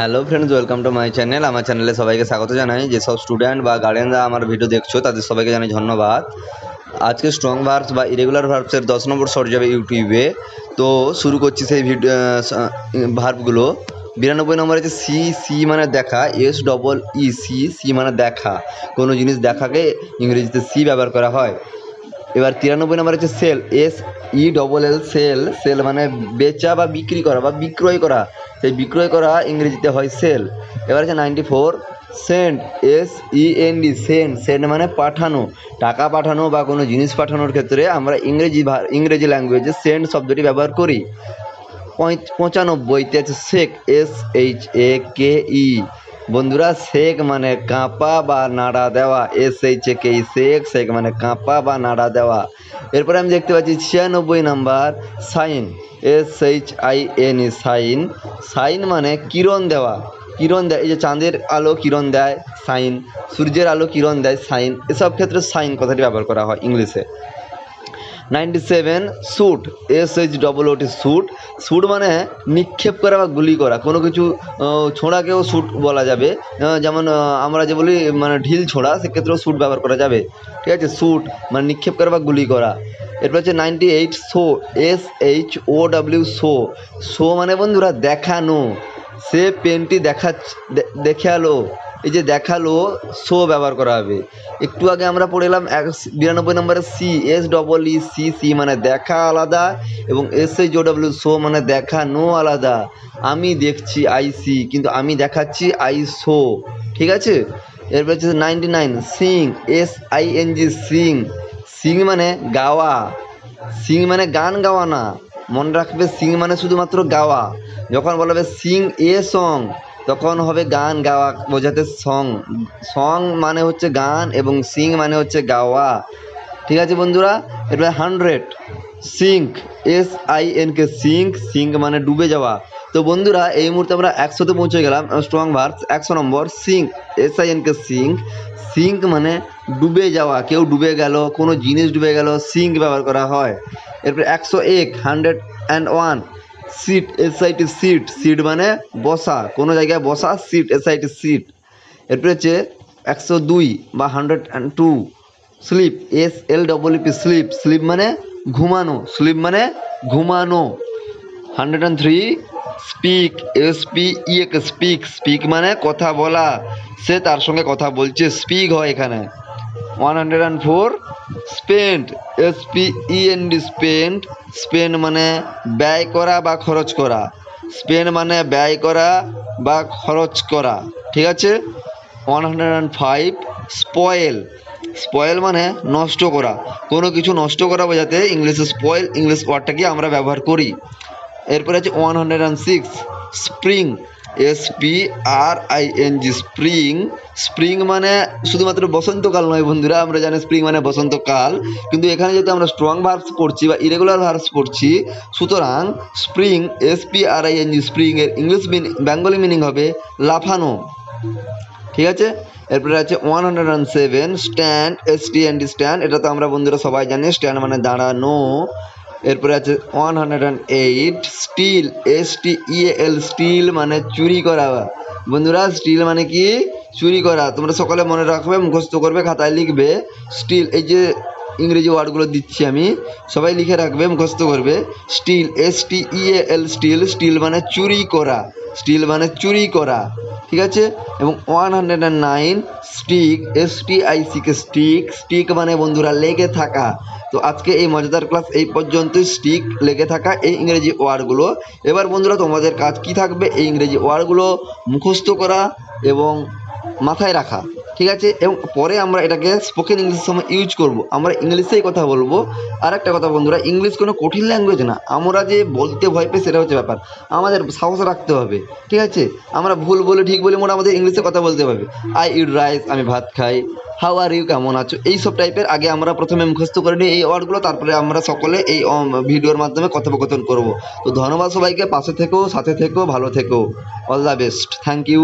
Hello friends welcome to my channel আমার চ্যানেলে সবাইকে স্বাগত জানাই। যেসব স্টুডেন্ট বা গার্ডেনরা আমার ভিডিও দেখছ, তাদের সবাইকে জানাই ধন্যবাদ। আজকে স্ট্রং ভার্বস বা ইরেগুলার ভার্বসের দশ নম্বর শর্ট যাবে ইউটিউবে তো শুরু করছি সেই ভিডিও ভার্বগুলো বিরানব্বই নম্বর হচ্ছে সি সি মানে দেখা S double E see see মানে দেখা। কোনো জিনিস দেখাকে ইংরেজিতে সি ব্যবহার করা হয়। এবার তিরানব্বই নম্বর হচ্ছে sell S E double L sell sell মানে বেচা বা বিক্রি করা বা বিক্রয় করা। সেই বিক্রয় করা ইংরেজিতে হয় সেল এবার হচ্ছে ninety four send S E N D send send মানে পাঠানো। টাকা পাঠানো বা কোনো জিনিস পাঠানোর ক্ষেত্রে আমরা ইংরেজি ইংরেজি ল্যাঙ্গুয়েজে সেন্ড শব্দটি ব্যবহার করি। পঁচানব্বইতে আছে shake S H A K E বন্ধুরা শেক মানে কাঁপা বা নাড়া দেওয়া S H A K shake shake মানে কাঁপা বা নাড়া দেওয়া। এরপরে আমি দেখতে পাচ্ছি ছিয়ানব্বই number, shine S H I N E shine. Shine মানে কিরণ দেওয়া। কিরণ দেয়, এই যে চাঁদের আলো কিরণ দেয়, সাইন। সূর্যের আলো কিরণ দেয়, সাইন। এসব ক্ষেত্রে সাইন কথাটি ব্যবহার করা হয় ইংলিশে। Ninety seven shoot S H double O T shoot shoot মানে নিক্ষেপ করা বা গুলি করা, কোনো কিছু ছোঁড়াকেও শ্যুট বলা যাবে। যেমন আমরা যে বলি মানে ঢিল ছোঁড়া, সেক্ষেত্রেও শ্যুট ব্যবহার করা যাবে। ঠিক আছে? শ্যুট মানে নিক্ষেপ করা বা গুলি করা। এরপর হচ্ছে ninety eight show S H O W show show মানে বন্ধুরা, দেখানো। সে পেনটি দেখা দেখে আলো। এই যে দেখাল শো ব্যবহার করা হবে। একটু আগে আমরা পড়ে এলাম এক বিরানব্বই নম্বরে see S double E see see মানে দেখা আলাদা এবং S H O W show মানে দেখা নো আলাদা। আমি দেখছি আই সি কিন্তু আমি দেখাচ্ছি আই শো ঠিক আছে? এরপর হচ্ছে ninety nine sing S I N G sing sing মানে গাওয়া। সিং মানে গান গাওয়া না মনে রাখবে সিং মানে শুধুমাত্র গাওয়া। যখন বলা হবে সিং এ সং তখন হবে গান গাওয়া বোঝাতে সং। সং মানে হচ্ছে গান এবং সিং মানে হচ্ছে গাওয়া। ঠিক আছে বন্ধুরা? এরপরে hundred. Sink, S I N K, sink. Sink মানে ডুবে যাওয়া। তো বন্ধুরা, এই মুহূর্তে আমরা একশোতে পৌঁছে গেলাম স্ট্রং ভার্স একশো নম্বর, sink, S I N K, sink. Sink মানে ডুবে যাওয়া, কেউ ডুবে গেল, কোনো জিনিস ডুবে গেল, সিঙ্ক ব্যবহার করা হয়। এরপরে একশো এক, hundred and one. Sit S I T sit sit মানে বসা, কোনো জায়গায় বসা sit S I T sit এরপরে হচ্ছে একশো দুই বা hundred and two, sleep S L double P sleep sleep মানে ঘুমানো, স্লিপ মানে ঘুমানো. Hundred and three speak S P E এক স্পিক স্পিক মানে কথা বলা। সে তার সঙ্গে কথা বলছে স্পিক হয় এখানে। One hundred and four spend S P E N D spend spend মানে ব্যয় করা বা খরচ করা। স্পেন্ড মানে ব্যয় করা বা খরচ করা, ঠিক আছে? One hundred and five spoil spoil মানে নষ্ট করা। কোনো কিছু নষ্ট করা বোঝাতে ইংলিশে স্পয়েল ইংলিশ ওয়ার্ডটাকে আমরা ব্যবহার করি। এরপরে আছে one hundred and six spring S P R I N G spring spring মানে শুধুমাত্র বসন্তকাল নয় বন্ধুরা, আমরা জানি স্প্রিং মানে বসন্তকাল। কিন্তু এখানে যেহেতু আমরা স্ট্রং ভার্বস পড়ছি বা ইরেগুলার ভার্বস পড়ছি, সুতরাং spring S P R I N G spring এর ইংলিশ মিনিং বেঙ্গলি মিনিং হবে লাফানো। ঠিক আছে? এরপরে আছে one hundred and seven stand S T N D stand এটা তো আমরা বন্ধুরা সবাই জানি স্ট্যান্ড মানে দাঁড়ানো। এরপরে আছে one hundred and eight steal S T E L steal মানে চুরি করা। বন্ধুরা স্টিল মানে কি? চুরি করা। তোমরা সকলে মনে রাখবে, মুখস্থ করবে, খাতায় লিখবে। স্টিল এই যে ইংরেজি ওয়ার্ডগুলো দিচ্ছি আমি। সবাই লিখে রাখবে, মুখস্থ করবে। Steal S T E L steal. Steal মানে চুরি করা। স্টিল মানে চুরি করা। ঠিক আছে? এবং one hundred and nine, stick S T I C K stick. Stick মানে বন্ধুরা, লেগে থাকা। তো আজকে এই মজাদার ক্লাস এই পর্যন্তই। স্টিক, লেগে থাকা এই ইংরেজি ওয়ার্ডগুলো। এবার বন্ধুরা, তোমাদের কাজ কি থাকবে? এই ইংরেজি ওয়ার্ডগুলো মুখস্থ করা এবং মাথায় রাখা। ঠিক আছে? এবং পরে আমরা এটাকে স্পোকেন ইংলিশের সময় ইউজ করব। আমরা ইংলিশেই কথা বলব। আর একটা কথা বন্ধুরা, ইংলিশ কোনো কঠিন ল্যাঙ্গুয়েজ না। আমরা যে বলতে ভয় পাই সেটা হচ্ছে ব্যাপার। আমাদের সাহস রাখতে হবে। ঠিক আছে? আমরা ভুল বলে ঠিক বলে মোটা আমাদের ইংলিশে কথা বলতে হবে। আই ইড রাইস আমি ভাত খাই। হাউ আর ইউ কেমন আছো? এই সব টাইপের আগে আমরা প্রথমে মুখস্থ করে নিই এই ওয়ার্ডগুলো তারপরে আমরা সকলে এই ভিডিওর মাধ্যমে কথোপকথন করব। তো ধন্যবাদ সবাইকে। পাশে থেকো, সাথে থেকো, ভালো থেকো। All the best thank you